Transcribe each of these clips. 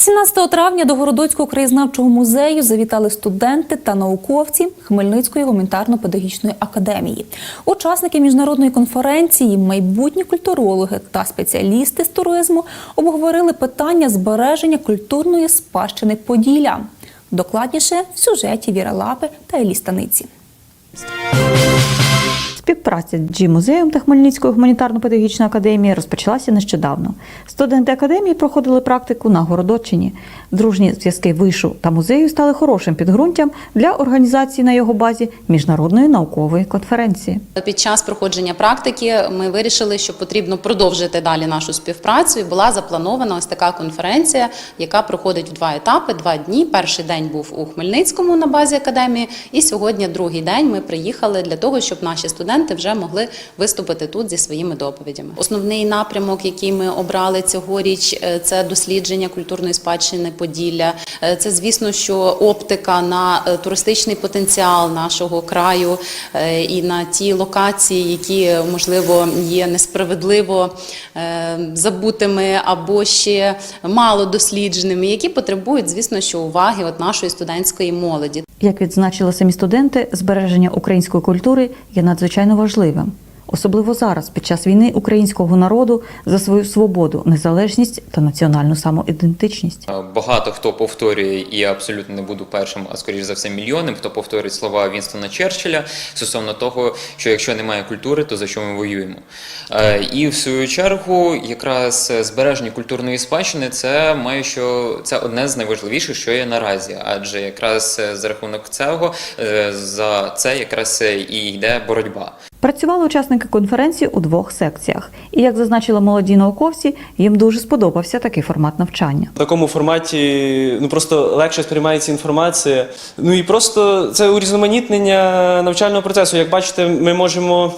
17 травня до Городоцького краєзнавчого музею завітали студенти та науковці Хмельницької гуманітарно-педагогічної академії. Учасники міжнародної конференції, майбутні культурологи та спеціалісти з туризму обговорили питання збереження культурної спадщини Поділля. Докладніше в сюжеті Віра Лапи та Елі Станиці. Співпраця з Джі-музеєм та Хмельницькою гуманітарно-педагогічною академією розпочалася нещодавно. Студенти академії проходили практику на Городоччині. Дружні зв'язки вишу та музею стали хорошим підґрунтям для організації на його базі міжнародної наукової конференції. Під час проходження практики ми вирішили, що потрібно продовжити далі нашу співпрацю. Була запланована ось така конференція, яка проходить в два етапи, два дні. Перший день був у Хмельницькому на базі академії, і сьогодні другий день ми приїхали для того, щоб наші студенти вже могли виступити тут зі своїми доповідями. Основний напрямок, який ми обрали цьогоріч, е, це дослідження культурної спадщини Поділля. Е, Це, звісно, що оптика на е, туристичний потенціал нашого краю і на ті локації, які можливо є несправедливо забутими або ще мало дослідженими, які потребують, звісно, що уваги от нашої студентської молоді. Як відзначили самі студенти, збереження української культури є надзвичайно важливим. Особливо зараз, під час війни українського народу за свою свободу, незалежність та національну самоідентичність. Багато хто повторює, і я абсолютно не буду першим, а скоріш за все мільйонним, хто повторює слова Вінстона Черчилля стосовно того, що якщо немає культури, то за що ми воюємо. Е, І в свою чергу, якраз збереження культурної спадщини це має що це одне з найважливіших, що є наразі, адже якраз за рахунок цього е, за це якраз і йде боротьба. Працювали учасники конференції у двох секціях, і як зазначили молоді науковці, їм дуже сподобався такий формат навчання. В такому форматі ну просто легше сприймається інформація. Ну і просто це урізноманітнення навчального процесу. Як бачите, ми можемо.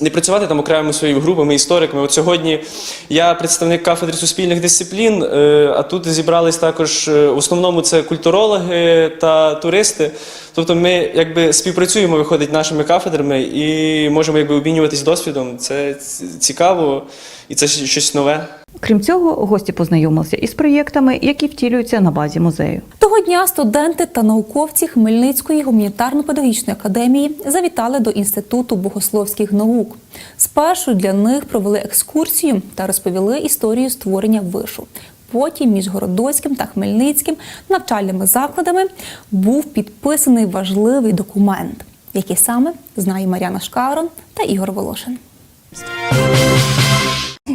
Не працювати там окремими своїми групами, істориками. От сьогодні я представник кафедри суспільних дисциплін, е, а тут зібрались також е, в основному це культурологи та туристи. Тобто ми якби співпрацюємо, виходить нашими кафедрами і можемо якби обмінюватись досвідом. Це цікаво і це щось нове. Крім цього, гості познайомилися із проєктами, які втілюються на базі музею. Того дня студенти та науковці Хмельницької гуманітарно-педагогічної академії завітали до Інституту богословських наук. Спершу для них провели екскурсію та розповіли історію створення вишу. Потім між Городоцьким та Хмельницьким навчальними закладами був підписаний важливий документ, який саме знає Мар'яна Шкарон та Ігор Волошин.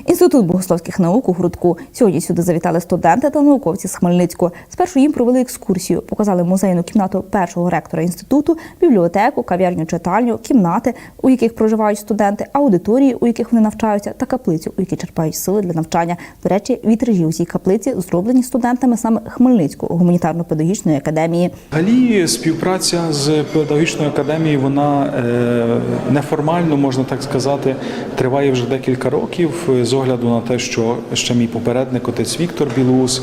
Інститут богословських наук у Грудку. Сьогодні сюди завітали студенти та науковці з Хмельницького. Спершу їм провели екскурсію, показали музейну кімнату першого ректора інституту, бібліотеку, кав'ярню, читальню, кімнати, у яких проживають студенти, аудиторії, у яких вони навчаються, та каплицю, у якій черпають сили для навчання. До речі, вітражі у цій каплиці зроблені студентами саме Хмельницького гуманітарно-педагогічної академії. Взагалі, співпраця з педагогічною академією, вона е, неформально, можна так сказати, триває вже декілька років. З огляду на те, що ще мій попередник, отець Віктор Білус,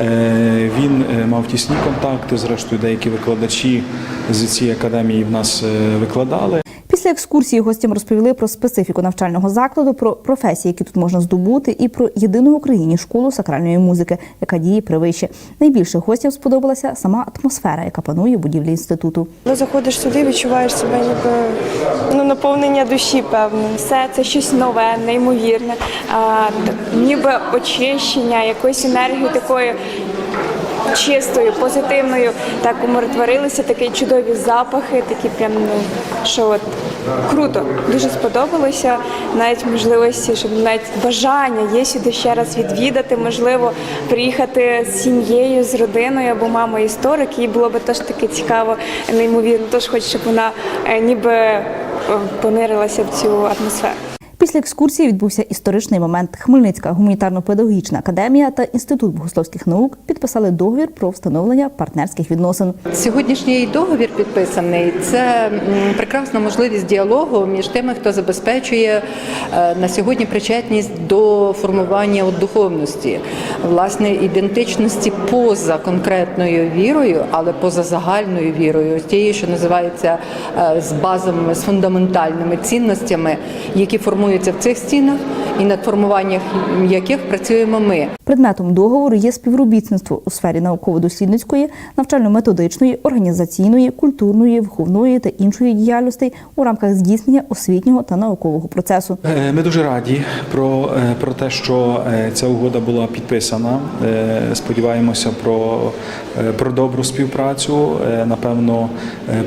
е, він е, мав тісні контакти. Зрештою, деякі викладачі з цієї академії в нас е, викладали. Після екскурсії гостям розповіли про специфіку навчального закладу, про професії, які тут можна здобути, і про єдину в Україні школу сакральної музики, яка діє при виші. Найбільше гостям сподобалася сама атмосфера, яка панує у будівлі інституту. Коли заходиш сюди, відчуваєш себе ніби ну, наповнення душі певним. Все це щось нове, неймовірне, а, ніби очищення, якоїсь енергії такої. Чистою, позитивною, так умиротворилися, такі чудові запахи, такі прям ну що от круто, дуже сподобалося. Навіть можливості, щоб навіть бажання є сюди ще раз відвідати, можливо, приїхати з сім'єю, з родиною або мама історик. Їй було би теж таке цікаво, неймовірно. Тож хочу, щоб вона е, ніби е, понирилася в цю атмосферу. Після екскурсії відбувся історичний момент. Хмельницька гуманітарно-педагогічна академія та інститут богословських наук підписали договір про встановлення партнерських відносин. Сьогоднішній договір підписаний це прекрасна можливість діалогу між тими, хто забезпечує е, на сьогодні причетність до формування духовності, власне, ідентичності поза конкретною вірою, але поза загальною вірою, тією, що називається е, з базовими, з фундаментальними цінностями, які формують виконується в цих стінах і над формуванням яких працюємо ми. Предметом договору є співробітництво у сфері науково-дослідницької, навчально-методичної, організаційної, культурної, виховної та іншої діяльностей у рамках здійснення освітнього та наукового процесу. Е, Ми дуже раді про, е, про те, що е, ця угода була підписана. Сподіваємося про, про добру співпрацю. Напевно,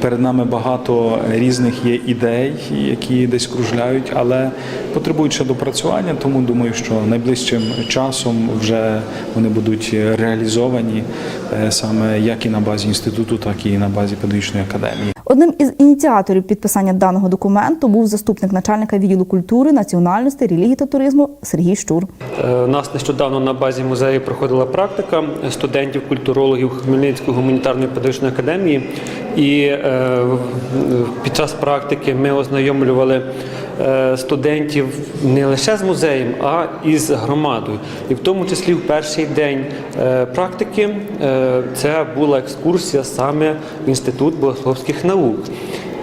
перед нами багато різних є ідей, які десь кружляють, але потребують ще допрацювання. Тому думаю, що найближчим часом вже вони будуть реалізовані е, саме як і на базі інституту, так і на базі педагогічної академії. Одним із ініціаторів підписання даного документу був заступник начальника відділу культури, національності, релігії та туризму Сергій Щур. Е, У нас нещодавно на базі музею проходила практика студентів, культурологів Хмельницької гуманітарної педагогічної академії. І е, під час практики ми ознайомлювали е, студентів не лише з музеєм, а і з громадою. І в тому числі в перший день е, практики е, це була екскурсія саме в Інститут богословських наук.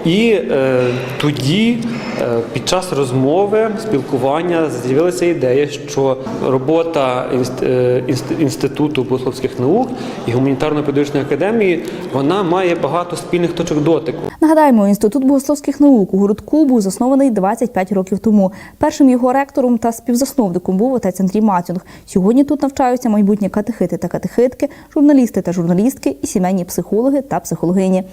І е, тоді, е, під час розмови, спілкування, з'явилася ідея, що робота е, інст- інституту богословських наук і гуманітарно-педагогічної академії вона має багато спільних точок дотику. Нагадаємо, інститут богословських наук у городку був заснований 25 років тому. Першим його ректором та співзасновником був отець Андрій Матюнг. Сьогодні тут навчаються майбутні катехити та катехитки, журналісти та журналістки і сімейні психологи та психологині.